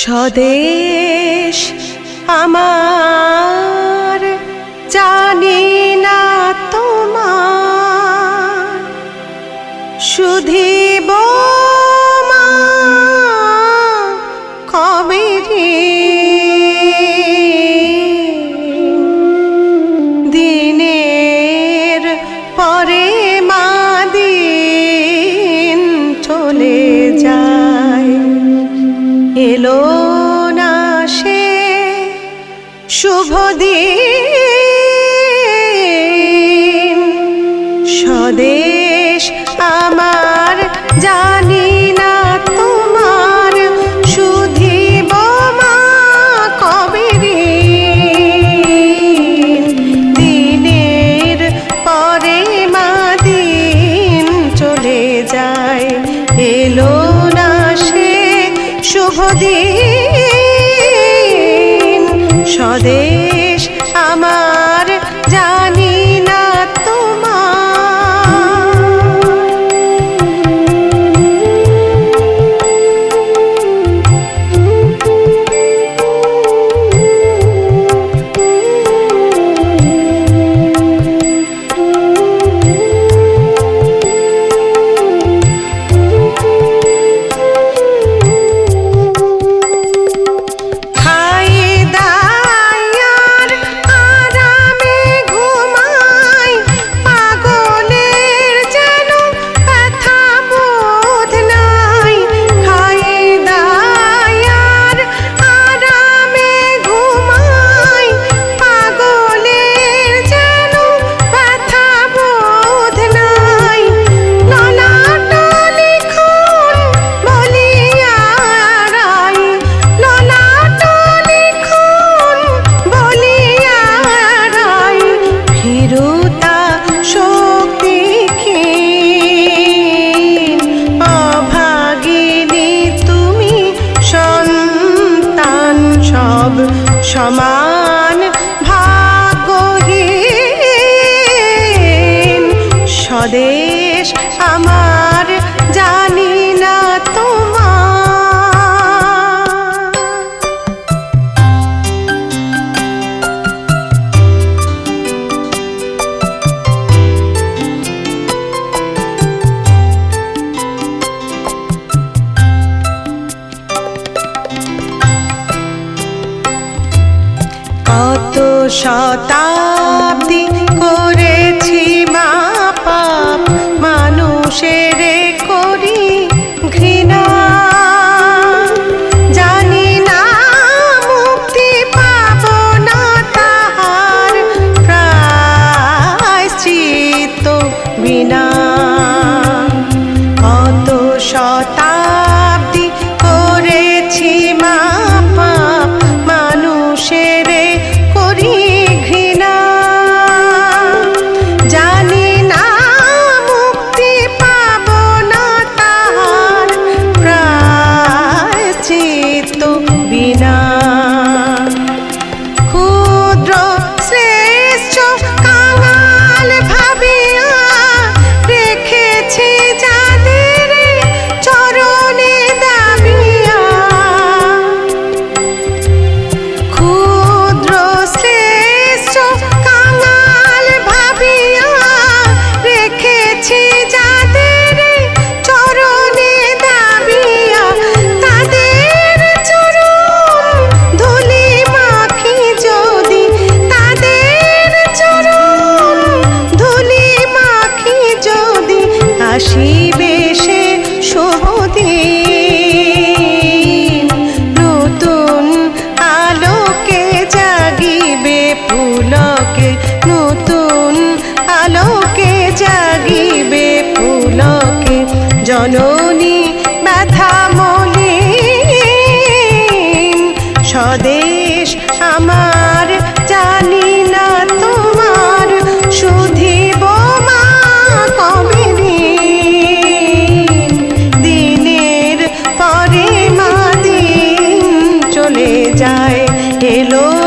স্বদেশ আমার। এলো না সে শুভ দিন। স্বদেশ সমান ভাগ্যহীন স্বদেশ আমার শতাব্দী বিনা জননী ব্যথা মলিন। স্বদেশ আমার জানি না তোমার শুধিব মা কবে দিনের পরে মা দিন চলে যায়, এলো